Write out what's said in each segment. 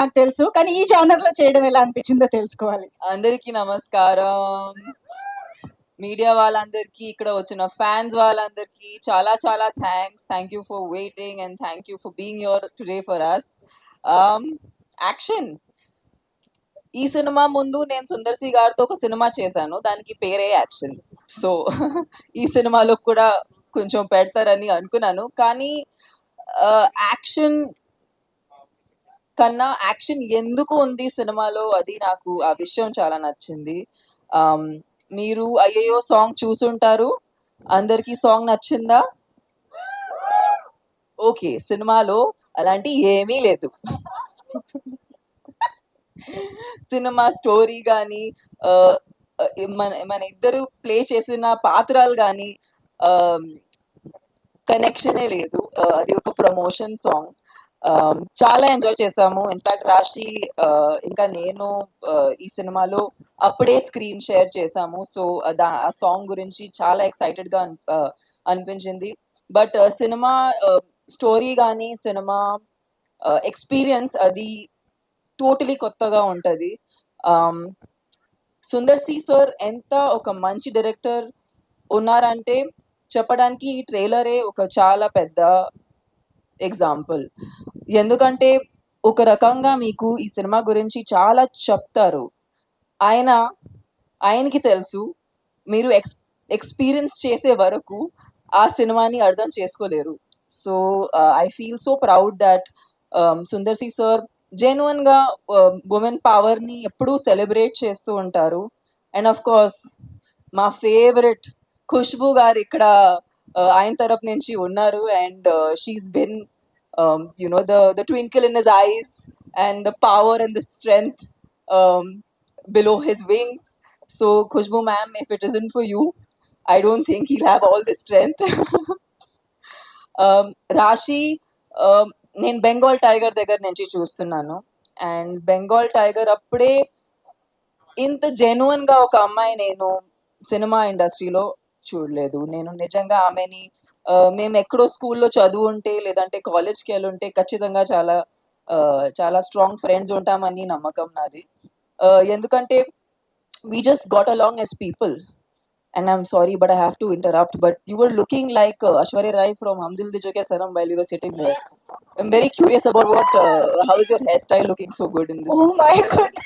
నాకు తెలుసు కానీ ఈ జానర్లో చేయడం ఎలా అనిపించిందో తెలుసుకోవాలి. అందరికీ నమస్కారం. మీడియా వాళ్ళందరికీ ఇక్కడ వచ్చిన ఫ్యాన్స్ వాళ్ళందరికీ చాలా చాలా thanks thank you for waiting and thank you for being your today for us action ఈ సినిమా ముందు నేను సుందర్సి గారితో ఒక సినిమా చేశాను. దానికి పేరే యాక్షన్. సో ఈ సినిమాలో కూడా కొంచెం పెడతారని అనుకున్నాను. కానీ uh, యాక్షన్ కన్నా యాక్షన్ ఎందుకు ఉంది సినిమాలో అది నాకు ఆ విషయం చాలా నచ్చింది. మీరు అయ్యయ్యో సాంగ్ చూసుంటారు. అందరికీ సాంగ్ నచ్చిందా? ఓకే సినిమాలో అలాంటి ఏమీ లేదు. సినిమా స్టోరీ కానీ మన మన ఇద్దరు ప్లే చేసిన పాత్రలు కానీ కనెక్షనే లేదు. అది ఒక ప్రమోషన్ సాంగ్. Um, చాలా ఎంజాయ్ చేసాము. ఇన్ఫాక్ట్ రాశి uh, ఇంకా నేను uh, ఈ సినిమాలో అప్పుడే స్క్రీన్ షేర్ చేసాము. సో uh, ఆ సాంగ్ గురించి చాలా ఎక్సైటెడ్గా అనిపించింది. బట్ సినిమా స్టోరీ కానీ సినిమా ఎక్స్పీరియన్స్ అది టోటలీ కొత్తగా ఉంటుంది. Um, సుందర్ సి సార్ ఎంత ఒక మంచి డైరెక్టర్ ఉన్నారంటే చెప్పడానికి ఈ ట్రైలరే ఒక చాలా పెద్ద ఎగ్జాంపుల్ ఎందుకంటే ఒక రకంగా మీకు ఈ సినిమా గురించి చాలా చెప్తారు. ఆయన ఆయనకి తెలుసు మీరు ఎక్స్ ఎక్స్పీరియన్స్ చేసే వరకు ఆ సినిమాని అర్థం చేసుకోలేరు. So I feel so proud that Sundar C sir జెన్యున్గా ఉమెన్ పవర్ని ఎప్పుడూ సెలబ్రేట్ చేస్తూ ఉంటారు. అండ్ ఆఫ్ కోర్స్ మా ఫేవరెట్ ఖుష్బు గారు ఇక్కడ ఆయన తరపు నుంచి ఉన్నారు and she's been you know the the twinkle in his eyes and the power and the strength below his wings so Khushbu ma'am if it isn't for you, I don't think he'll have all the strength. um, రాశి నేను Bengal tiger దగ్గర నుంచి చూస్తున్నాను and Bengal tiger అప్పుడే ఇంత జెన్యున్గా ఒక అమ్మాయి నేను సినిమా ఇండస్ట్రీలో చూడలేదు నేను నిజంగా ఆమెని మేము ఎక్కడో స్కూల్లో చదువు ఉంటే లేదంటే కాలేజ్కి వెళ్ళి ఉంటే ఖచ్చితంగా చాలా చాలా స్ట్రాంగ్ ఫ్రెండ్స్ ఉంటామని నమ్మకం నాది ఎందుకంటే we just got along as people and I'm sorry but I have to interrupt but you looking like Aishwarya Rai from Hum Dil De Chuke Sanam while your sitting I'm very curious about what how is your hair style looking so good in this good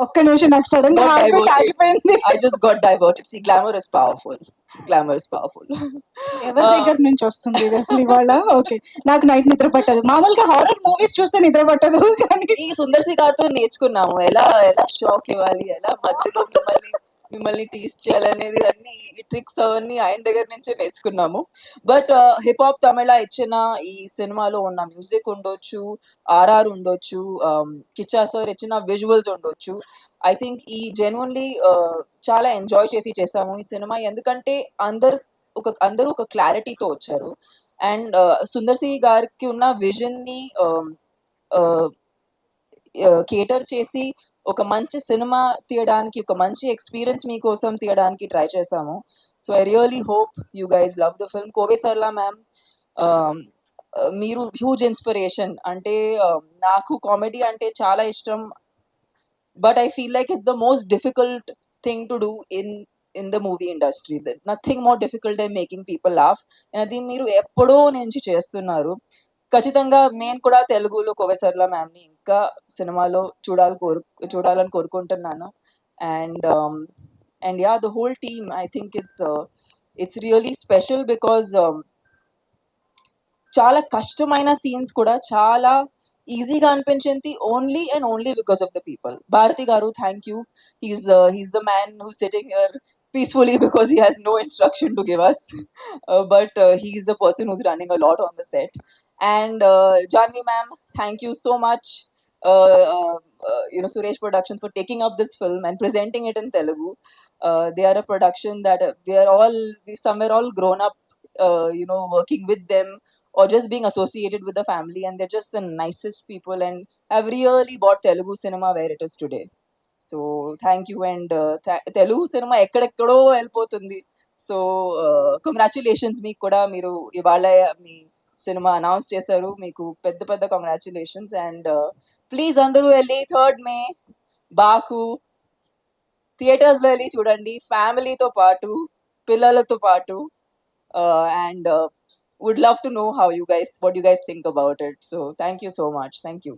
ఒక్క నిమిషం నాకు సడన్గా. ఆగిపోయింది I just got diverted. See, glamour is powerful. Glamour is powerful. ఎవరి దగ్గర నుంచి వస్తుంది అసలు ఇవాళ ఓకే నాకు నైట్ నిద్ర పట్టదు మామూలుగా హారర్ మూవీస్ చూస్తే నిద్ర పట్టదు కానీ ఈ సుందర్ సి గారితో నేర్చుకున్నాము ఎలా ఎలా షాక్ ఇవ్వాలి ఎలా మధ్యలో మిమ్మల్ని మిమ్మల్ని టీస్ చేయాలనేది అన్ని ఈ ట్రిక్స్ అవన్నీ ఆయన దగ్గర నుంచే నేర్చుకున్నాము. బట్ హిప్ హాప్ తమిళ ఇచ్చిన ఈ సినిమాలో ఉన్న మ్యూజిక్ ఉండొచ్చు ఆర్ఆర్ ఉండొచ్చు కిచా సార్ ఇచ్చిన విజువల్స్ ఉండొచ్చు. ఐ థింక్ ఈ జెన్యున్లీ చాలా ఎంజాయ్ చేసి చేసాము ఈ సినిమా. ఎందుకంటే అందరు ఒక అందరూ ఒక క్లారిటీతో వచ్చారు. అండ్ సుందర్ సి గారికి ఉన్న విజన్ని కేటర్ చేసి ఒక మంచి సినిమా తీయడానికి ఒక మంచి ఎక్స్పీరియన్స్ మీకోసం తీయడానికి ట్రై చేశాము. So I really hope you guys love the film. Kovai Sarala ma'am మీరు హ్యూజ్ ఇన్స్పిరేషన్. అంటే నాకు కామెడీ అంటే చాలా ఇష్టం. But I feel like it's the most difficult thing to do in in the movie industry. Nothing more difficult then making people laugh. అది మీరు ఎప్పుడో నుంచి చేస్తున్నారు. ఖచ్చితంగా నేను కూడా తెలుగులో కోవెసర్ల మ్యామ్ని ఇంకా సినిమాలో చూడాలి కోరు చూడాలని కోరుకుంటున్నాను and and yeah the whole team I think it's it's really special because చాలా కష్టమైన సీన్స్ కూడా చాలా ఈజీగా అనిపించింది only and only because of the people Bharathi గారు thank you he's he's the man who sitting here peacefully because he has no instruction to give us. Uh, but uh, he is the person who's running a lot on the set. And uh, Janvi ma'am, thank you so much. Uh, uh, uh, you know Suresh Productions for taking up this film and presenting it in Telugu. Uh, they are a production that uh, we are all we somewhere all grown up, uh, you know, working with them or just being associated with the family, and they're just the nicest people and have really brought Telugu cinema where it is today. So thank you and Telugu cinema ఎక్కడెక్కడో వెళ్ళిపోతుంది so congratulations మీకు కూడా మీరు ఇవాళ మీ cinema announce చేశారు. మీకు పెద్ద పెద్ద కంగ్రాచులేషన్స్ అండ్ ప్లీజ్ అందరూ వెళ్ళి థర్డ్ మే బాకు థియేటర్స్లో వెళ్ళి చూడండి. ఫ్యామిలీతో పాటు పిల్లలతో పాటు and would love to know how you guys what you guys think about it so thank you so much thank you